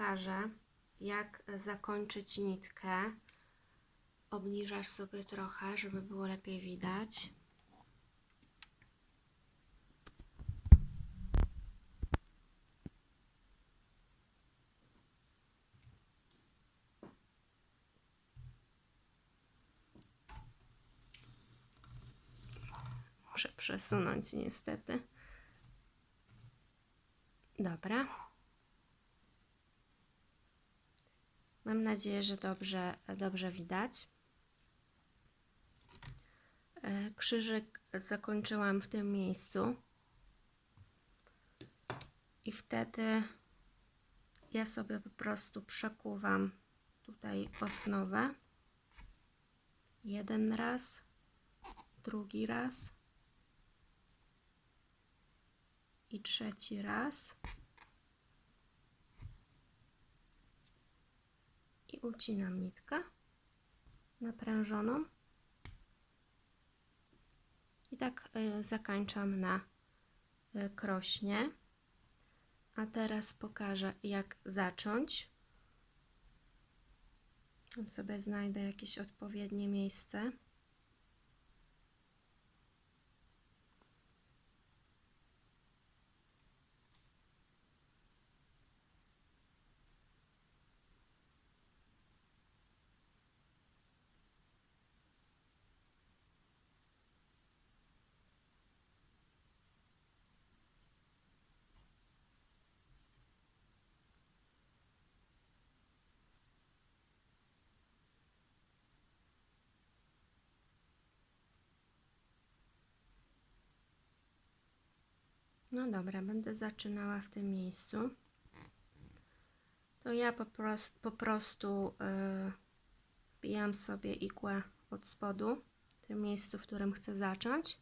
pokażę, jak zakończyć nitkę. Obniżasz sobie trochę, żeby było lepiej widać. Muszę przesunąć niestety. Dobra. Mam nadzieję, że dobrze, dobrze widać. E, Krzyżyk zakończyłam w tym miejscu. I wtedy ja sobie po prostu przekuwam tutaj osnowę. Jeden raz, drugi raz i trzeci raz. I ucinam nitkę naprężoną. I tak y, zakończam na y, krośnie. A teraz pokażę, jak zacząć. Sobie znajdę jakieś odpowiednie miejsce. No dobra, będę zaczynała w tym miejscu. To ja po, po prostu yy, wbijam sobie igłę od spodu, w tym miejscu, w którym chcę zacząć.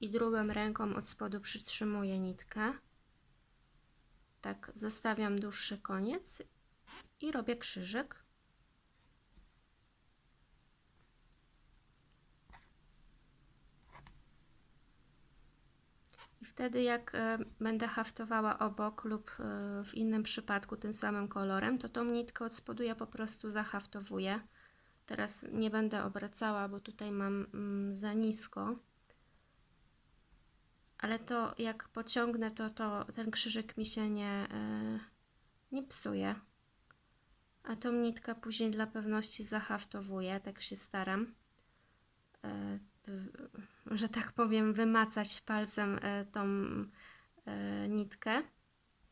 I drugą ręką od spodu przytrzymuję nitkę. Tak, zostawiam dłuższy koniec i robię krzyżyk. I wtedy jak e, będę haftowała obok lub e, w innym przypadku tym samym kolorem, to tą nitkę od spodu ja po prostu zahaftowuję. Teraz nie będę obracała, bo tutaj mam mm, za nisko. Ale to jak pociągnę, to, to ten krzyżyk mi się nie, e, nie psuje. A tą nitkę później dla pewności zahaftowuję, tak się staram że tak powiem, wymacać palcem e, tą e, nitkę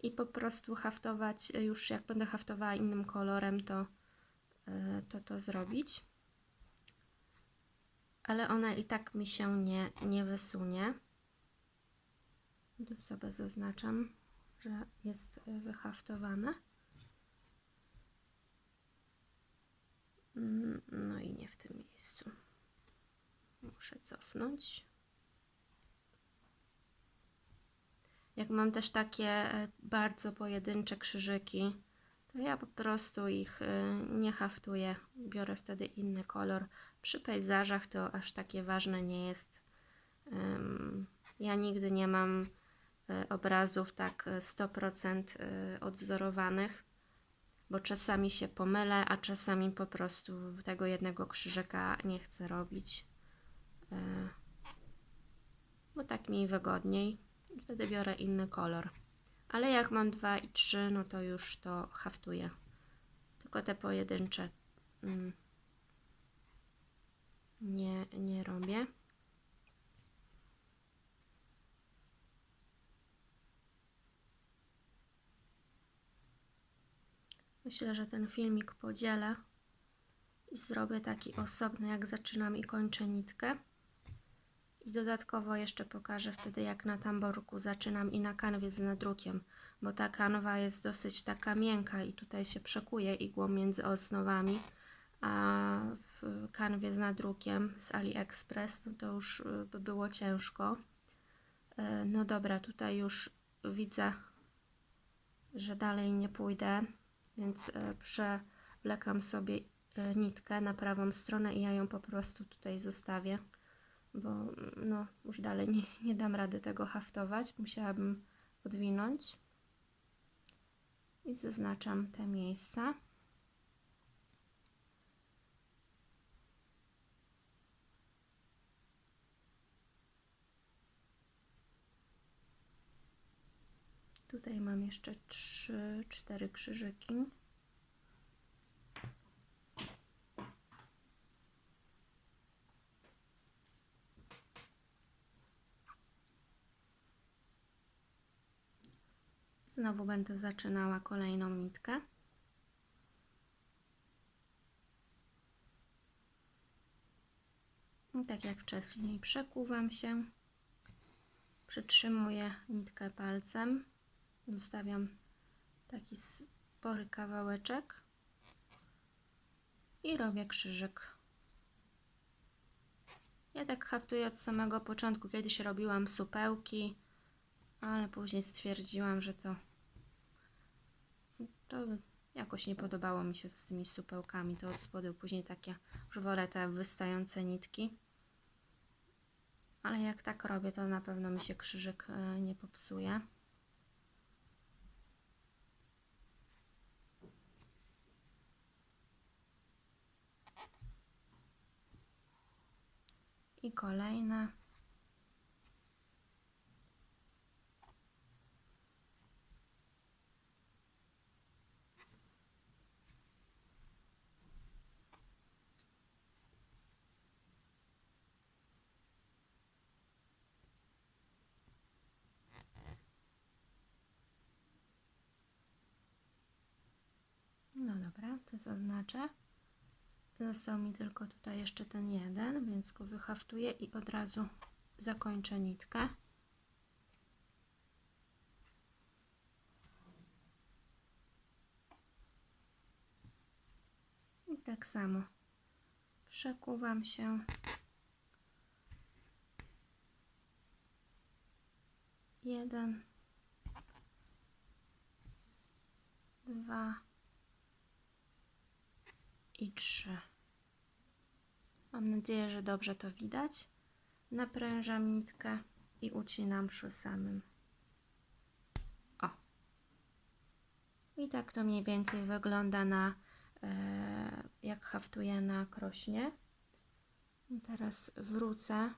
i po prostu haftować, już jak będę haftowała innym kolorem, to e, to, to zrobić. Ale ona i tak mi się nie, nie wysunie. Tu sobie zaznaczam, że jest wyhaftowane. Mm, no i nie w tym miejscu. Muszę cofnąć. Jak mam też takie e, bardzo pojedyncze krzyżyki, to ja po prostu ich e, nie haftuję. Biorę wtedy inny kolor. Przy pejzażach to aż takie ważne nie jest. Ja nigdy nie mam e, obrazów tak 100% odwzorowanych, bo czasami się pomylę, a czasami po prostu tego jednego krzyżyka nie chcę robić. E, bo tak mi wygodniej. Wtedy biorę inny kolor. Ale jak mam dwa i trzy, no to już to haftuję. Tylko te pojedyncze mm, nie, nie robię. Myślę, że ten filmik podzielę i zrobię taki osobny, jak zaczynam i kończę nitkę. I dodatkowo jeszcze pokażę wtedy, jak na tamborku zaczynam i na kanwie z nadrukiem, bo ta kanwa jest dosyć taka miękka i tutaj się przekuje igłą między osnowami, a w kanwie z nadrukiem z AliExpress no to już y, by było ciężko. Y, no dobra, tutaj już widzę, że dalej nie pójdę, więc y, przewlekam sobie nitkę na prawą stronę i ja ją po prostu tutaj zostawię bo no, już dalej nie, nie dam rady tego haftować, musiałabym podwinąć. I zaznaczam te miejsca. Tutaj mam jeszcze trzy, cztery krzyżyki. Znowu będę zaczynała kolejną nitkę. I tak jak wcześniej przekuwam się, przytrzymuję nitkę palcem, zostawiam taki spory kawałeczek i robię krzyżyk. Ja tak haftuję od samego początku. Kiedyś robiłam supełki, ale później stwierdziłam, że to, to jakoś nie podobało mi się z tymi supełkami. To od spodu później takie, już wolę te wystające nitki. Ale jak tak robię, to na pewno mi się krzyżyk e, nie popsuje. I kolejne. No dobra, to zaznaczę. Został mi tylko tutaj jeszcze ten jeden, więc go wyhaftuję i od razu zakończę nitkę. I tak samo przekuwam się. Jeden, dwa i trzy. Mam nadzieję, że dobrze to widać. Naprężam nitkę i ucinam przy samym. O. I tak to mniej więcej wygląda na e, jak haftuję na krośnie. I teraz wrócę.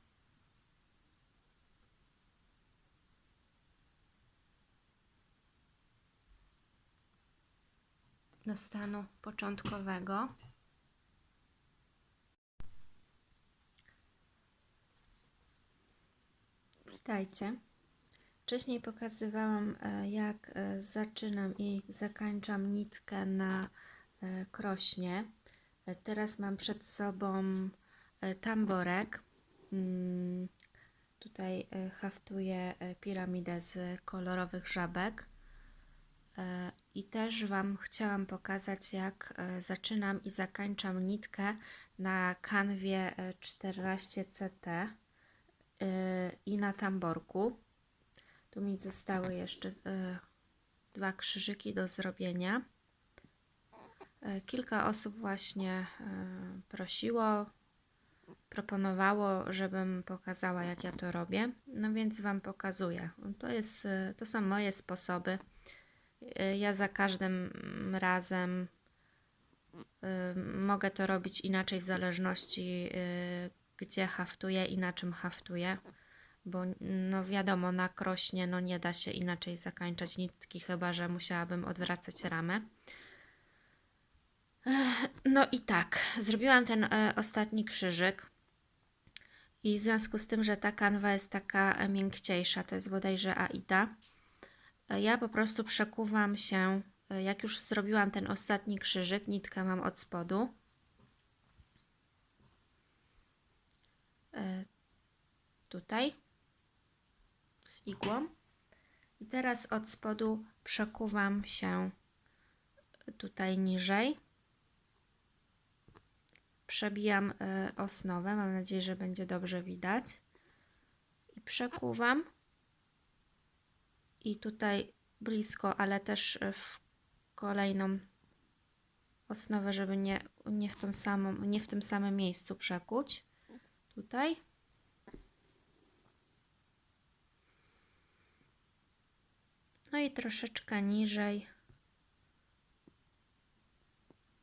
do stanu początkowego. Witajcie. Wcześniej pokazywałam, e, jak e, zaczynam i zakończam nitkę na e, krośnie. Teraz mam przed sobą tamborek. Mm, tutaj haftuję piramidę z kolorowych żabek. I też Wam chciałam pokazać, jak zaczynam i zakończam nitkę na kanwie 14CT i na tamborku. Tu mi zostały jeszcze dwa krzyżyki do zrobienia. Kilka osób właśnie prosiło, proponowało, żebym pokazała, jak ja to robię. No więc Wam pokazuję. To, jest, to są moje sposoby. Ja za każdym razem mogę to robić inaczej w zależności gdzie haftuję i na czym haftuję, bo no wiadomo, na krośnie no nie da się inaczej zakończać nitki, chyba że musiałabym odwracać ramę. No i tak, zrobiłam ten e, ostatni krzyżyk i w związku z tym, że ta kanwa jest taka miękciejsza, to jest bodajże Aida, e, ja po prostu przekuwam się, e, jak już zrobiłam ten ostatni krzyżyk, nitkę mam od spodu, E, tutaj z igłą. I teraz od spodu przekuwam się tutaj niżej. Przebijam e, osnowę. Mam nadzieję, że będzie dobrze widać. I przekuwam. I tutaj blisko, ale też w kolejną osnowę, żeby nie, nie, w, tą samą, nie w tym samym miejscu przekuć tutaj. No i troszeczkę niżej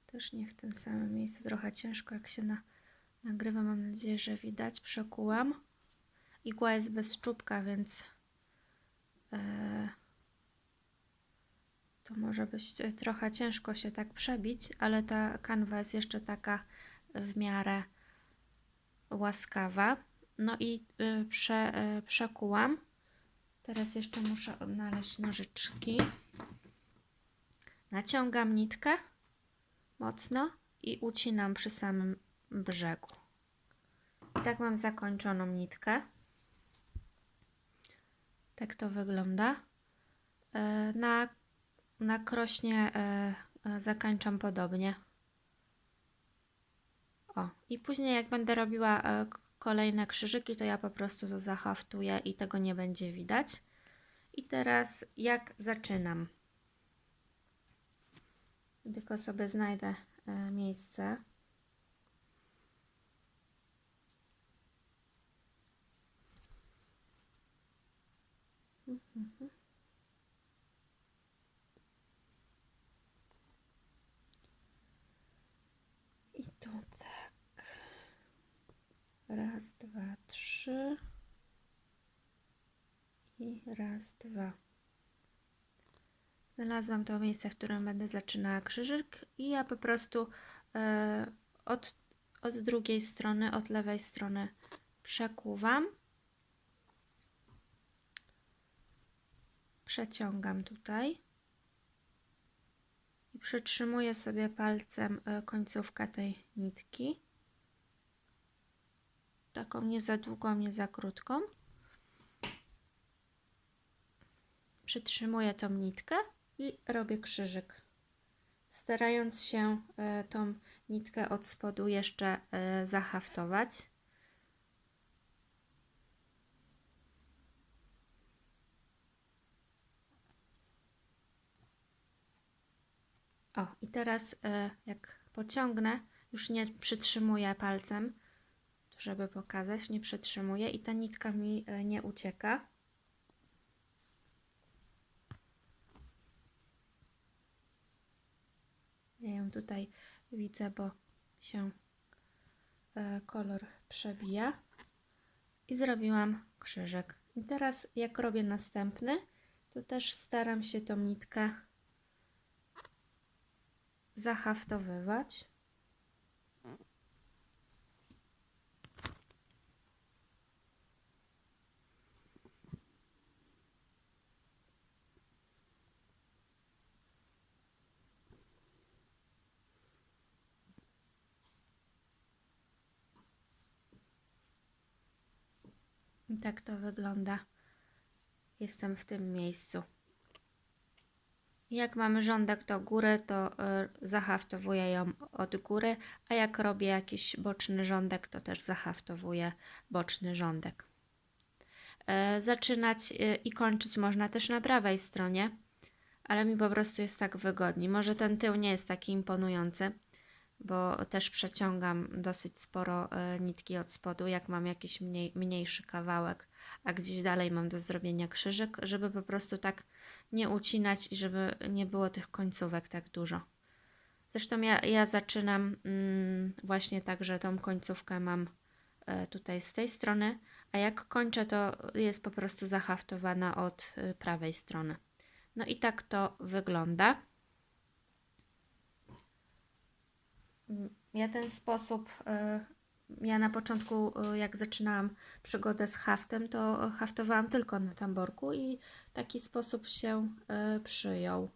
Też nie w tym samym miejscu. Trochę ciężko jak się na, nagrywa. Mam nadzieję, że widać. Przekułam. Igła jest bez czubka, więc e, to może być e, trochę ciężko się tak przebić, ale ta kanwa jest jeszcze taka w miarę łaskawa. No i y, prze, y, przekułam. Teraz jeszcze muszę odnaleźć nożyczki. Naciągam nitkę mocno i ucinam przy samym brzegu. I tak mam zakończoną nitkę. Tak to wygląda. E, Na, na krośnie e, e, zakończam podobnie. O, i później jak będę robiła kolejne krzyżyki, to ja po prostu to zahaftuję i tego nie będzie widać. I teraz jak zaczynam? Tylko sobie znajdę e, miejsce. I tu tak. Raz, dwa, trzy. I raz, dwa. Znalazłam to miejsce, w którym będę zaczynała krzyżyk i ja po prostu e, od, od drugiej strony, od lewej strony przekuwam. Przeciągam tutaj i przytrzymuję sobie palcem e, końcówkę tej nitki. Taką nie za długą, nie za krótką. Przytrzymuję tą nitkę i robię krzyżyk. Starając się e, tą nitkę od spodu jeszcze e, zahaftować. O, i teraz e, jak pociągnę, już nie przytrzymuję palcem, żeby pokazać, nie przytrzymuję i ta nitka mi e, nie ucieka. Ja ją tutaj widzę, bo się e, kolor przebija. I zrobiłam krzyżyk. I teraz jak robię następny, to też staram się tą nitkę zahaftowywać. Tak to wygląda. Jestem w tym miejscu. Jak mamy rządek do góry, to y, zahaftowuję ją od góry, a jak robię jakiś boczny rządek, to też zahaftowuję boczny rządek. E, Zaczynać y, i kończyć można też na prawej stronie, ale mi po prostu jest tak wygodniej. Może ten tył nie jest taki imponujący, bo też przeciągam dosyć sporo e, nitki od spodu, jak mam jakiś mniej, mniejszy kawałek, a gdzieś dalej mam do zrobienia krzyżyk, żeby po prostu tak nie ucinać i żeby nie było tych końcówek tak dużo. Zresztą ja, ja zaczynam mm, właśnie tak, że tą końcówkę mam e, tutaj z tej strony, a jak kończę, to jest po prostu zahaftowana od y, prawej strony. No i tak to wygląda. Mm, Ja ten sposób, y, ja na początku, y, jak zaczynałam przygodę z haftem, to haftowałam tylko na tamborku i taki sposób się y, przyjął.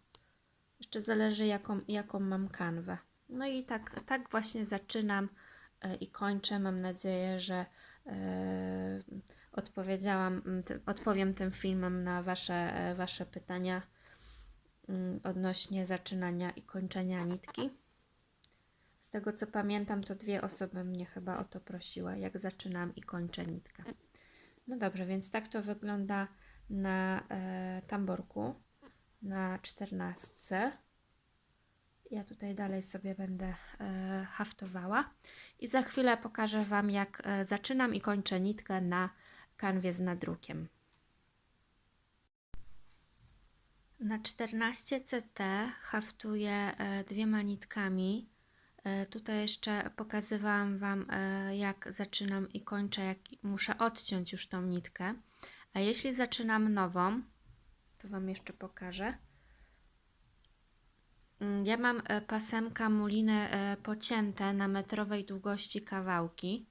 Jeszcze zależy, jaką, jaką mam kanwę. No i tak, tak właśnie zaczynam i kończę. Mam nadzieję, że odpowiedziałam, odpowiem tym filmem na Wasze, wasze pytania odnośnie zaczynania i kończenia nitki. Z tego co pamiętam, to dwie osoby mnie chyba o to prosiły, jak zaczynam i kończę nitkę. No dobrze, więc tak to wygląda na e, tamborku, na czternastce. Ja tutaj dalej sobie będę e, haftowała i za chwilę pokażę Wam, jak e, zaczynam i kończę nitkę na kanwie z nadrukiem. Na 14 CT haftuję e, dwiema nitkami Tutaj jeszcze pokazywałam Wam, e, jak zaczynam i kończę, jak muszę odciąć już tą nitkę. A jeśli zaczynam nową, to Wam jeszcze pokażę. Mm, Ja mam e, pasemka muliny e, pocięte na metrowej długości kawałki,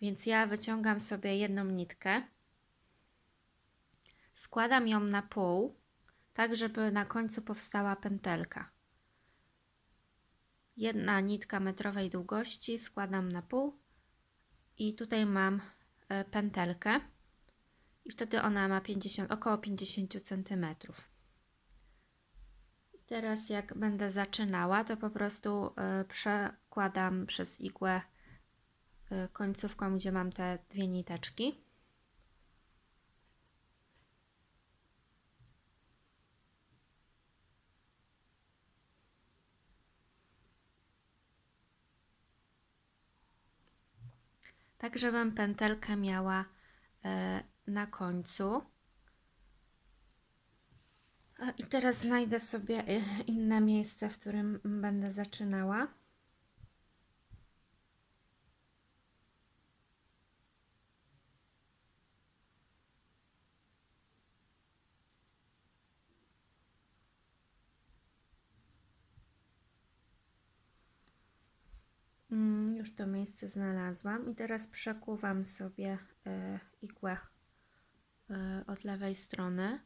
więc ja wyciągam sobie jedną nitkę, składam ją na pół, tak żeby na końcu powstała pętelka. Jedna nitka metrowej długości składam na pół i tutaj mam e, pętelkę i wtedy ona ma 50, około 50 cm. Teraz jak będę zaczynała, to po prostu y, przekładam przez igłę y, końcówką, gdzie mam te dwie niteczki. Tak, żebym pętelkę miała y, na końcu. I teraz znajdę sobie y, inne miejsce, w którym będę zaczynała. Mm, Już to miejsce znalazłam i teraz przekuwam sobie y, igłę y, od lewej strony.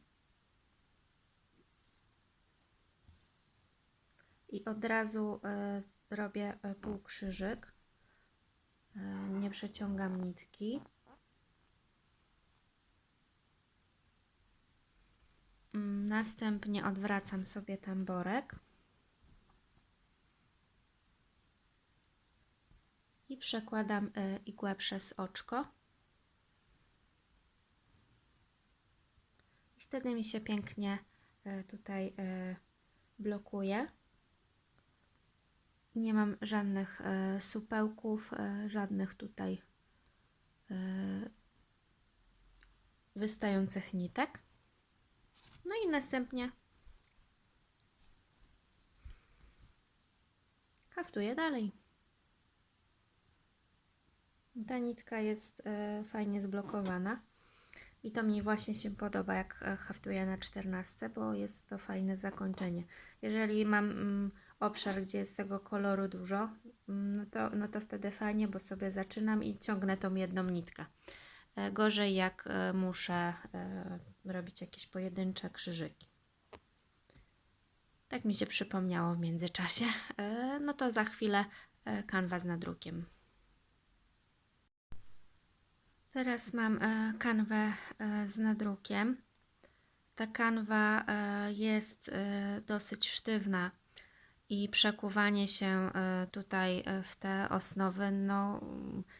I od razu y, robię półkrzyżyk. Nie przeciągam nitki. Mm, Następnie odwracam sobie tamborek. I przekładam y, igłę przez oczko. I wtedy mi się pięknie y, tutaj y, blokuje. Nie mam żadnych supełków, żadnych tutaj wystających nitek. No i następnie haftuję dalej. Ta nitka jest e, fajnie zblokowana. I to mi właśnie się podoba, jak e, haftuję na 14, bo jest to fajne zakończenie. Jeżeli mam mm, obszar, gdzie jest tego koloru dużo, mm, no to, no to wtedy fajnie, bo sobie zaczynam i ciągnę tą jedną nitkę. E, Gorzej jak muszę robić jakieś pojedyncze krzyżyki. Tak mi się przypomniało w międzyczasie. No to za chwilę kanwa z nadrukiem. Teraz mam e, kanwę e, z nadrukiem. Ta kanwa e, jest dosyć sztywna i przekuwanie się tutaj w te osnowy, no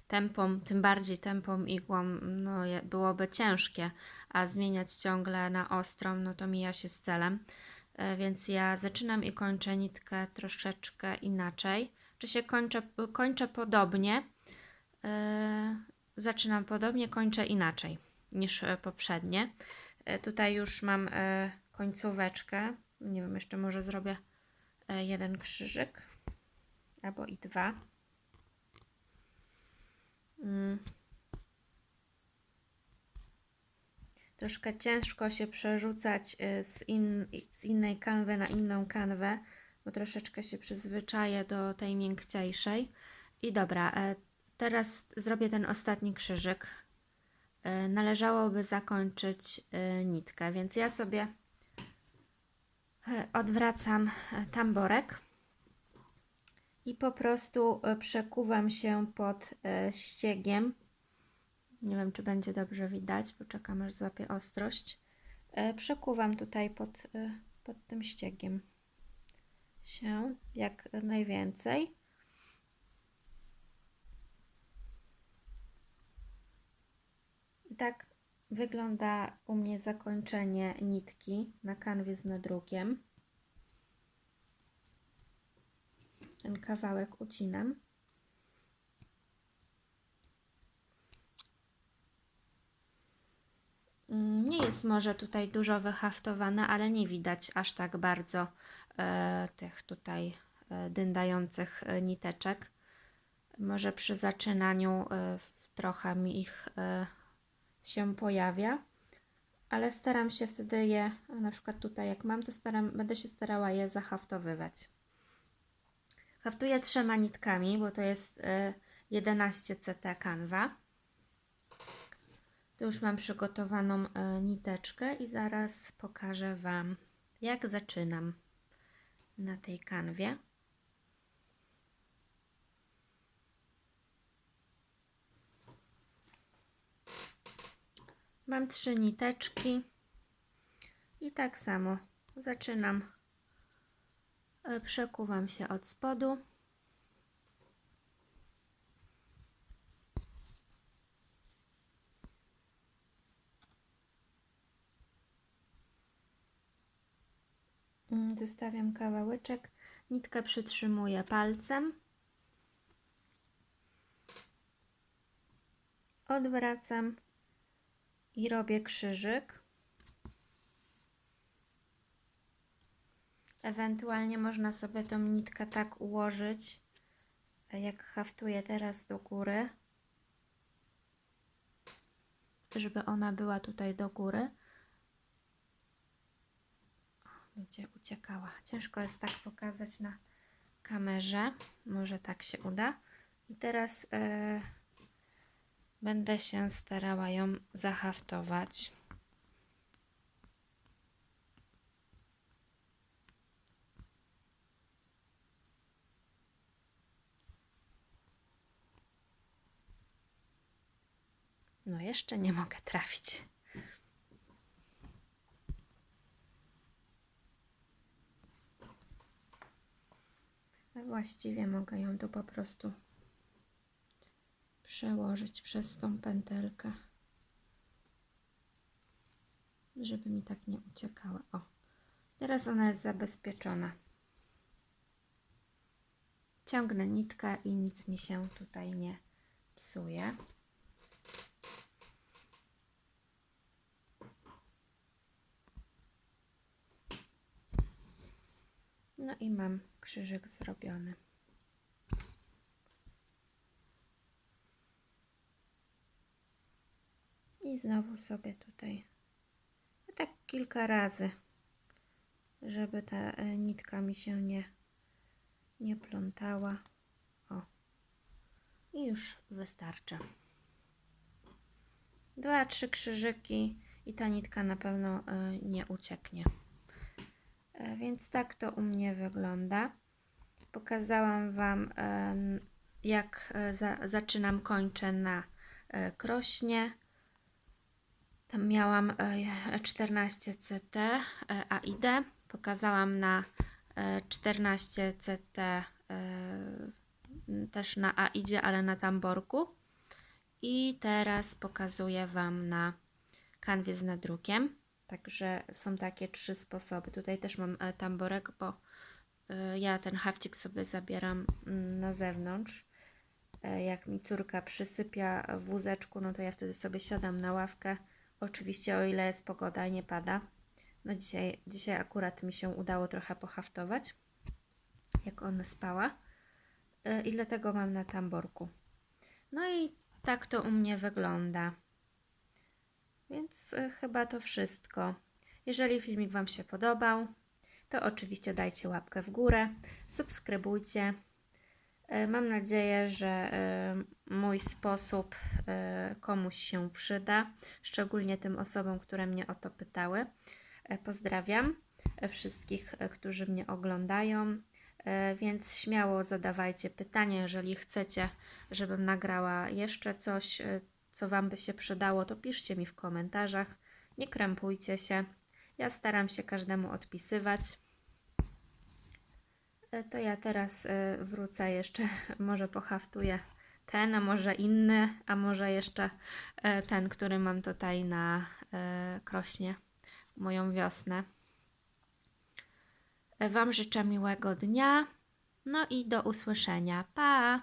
tempą, tym bardziej tempą igłą, no byłoby ciężkie, a zmieniać ciągle na ostrą, no to mija się z celem. Więc ja zaczynam i kończę nitkę troszeczkę inaczej. Czy się kończę, kończę podobnie, zaczynam podobnie, kończę inaczej niż e, poprzednie. E, Tutaj już mam e, końcóweczkę. Nie wiem, jeszcze może zrobię jeden krzyżyk albo i dwa. Mm. Troszkę ciężko się przerzucać z, in, z innej kanwy na inną kanwę, bo troszeczkę się przyzwyczaję do tej miękciejszej. I dobra, teraz zrobię ten ostatni krzyżyk. E, Należałoby zakończyć e, nitkę, więc ja sobie e, odwracam tamborek i po prostu przekuwam się pod ściegiem. Nie wiem, czy będzie dobrze widać, poczekam aż złapię ostrość. Przekuwam tutaj pod, pod tym ściegiem się jak najwięcej. Tak wygląda u mnie zakończenie nitki na kanwie z nadrukiem. Ten kawałek ucinam. Mm, Nie jest może tutaj dużo wyhaftowane, ale nie widać aż tak bardzo e, tych tutaj e, dyndających e, niteczek. Może przy zaczynaniu e, trochę mi ich e, się pojawia, ale staram się wtedy je, na przykład tutaj jak mam, to staram, będę się starała je zahaftowywać. Haftuję trzema nitkami, bo to jest e, 11 CT kanwa. Tu już mam przygotowaną e, niteczkę i zaraz pokażę Wam, jak zaczynam na tej kanwie. Mam trzy niteczki i tak samo zaczynam. e, Przekuwam się od spodu. Mm, Zostawiam kawałeczek. Nitkę przytrzymuję palcem. Odwracam i robię krzyżyk. Ewentualnie można sobie tą nitkę tak ułożyć, jak haftuję teraz do góry, żeby ona była tutaj do góry. Będzie uciekała. Ciężko jest tak pokazać na kamerze. Może tak się uda. I teraz e, będę się starała ją zahaftować. No, jeszcze nie mogę trafić. Właściwie mogę ją tu po prostu przełożyć przez tą pętelkę, żeby mi tak nie uciekała. O, teraz ona jest zabezpieczona. Ciągnę nitkę i nic mi się tutaj nie psuje. No i mam krzyżyk zrobiony. I znowu sobie tutaj tak kilka razy, żeby ta e, nitka mi się nie, nie plątała. O. I już wystarczy. Dwa, trzy krzyżyki i ta nitka na pewno e, nie ucieknie. E, Więc tak to u mnie wygląda. Pokazałam Wam, jak za, zaczynam, kończę na krośnie. Tam miałam e, 14 CT e, AID. Pokazałam na e, 14 CT e, też na AIdzie, ale na tamborku. I teraz pokazuję Wam na kanwie z nadrukiem. Także są takie trzy sposoby. Tutaj też mam e, tamborek, bo e, ja ten hafcik sobie zabieram mm, na zewnątrz. E, Jak mi córka przysypia w wózeczku, no to ja wtedy sobie siadam na ławkę. Oczywiście o ile jest pogoda i nie pada. No dzisiaj, dzisiaj akurat mi się udało trochę pohaftować, jak ona spała. E, I dlatego mam na tamborku. No i tak to u mnie wygląda. Więc y, chyba to wszystko. Jeżeli filmik Wam się podobał, to oczywiście dajcie łapkę w górę, subskrybujcie. Y, Mam nadzieję, że y, mój sposób y, komuś się przyda, szczególnie tym osobom, które mnie o to pytały. Pozdrawiam wszystkich, którzy mnie oglądają. Więc śmiało zadawajcie pytania, jeżeli chcecie, żebym nagrała jeszcze coś, co Wam by się przydało, to piszcie mi w komentarzach. Nie krępujcie się. Ja staram się każdemu odpisywać. E, To ja teraz e, wrócę jeszcze, może pohaftuję ten, a może inny, a może jeszcze e, ten, który mam tutaj na krośnie, moją wiosnę. Wam życzę miłego dnia, no i do usłyszenia. Pa!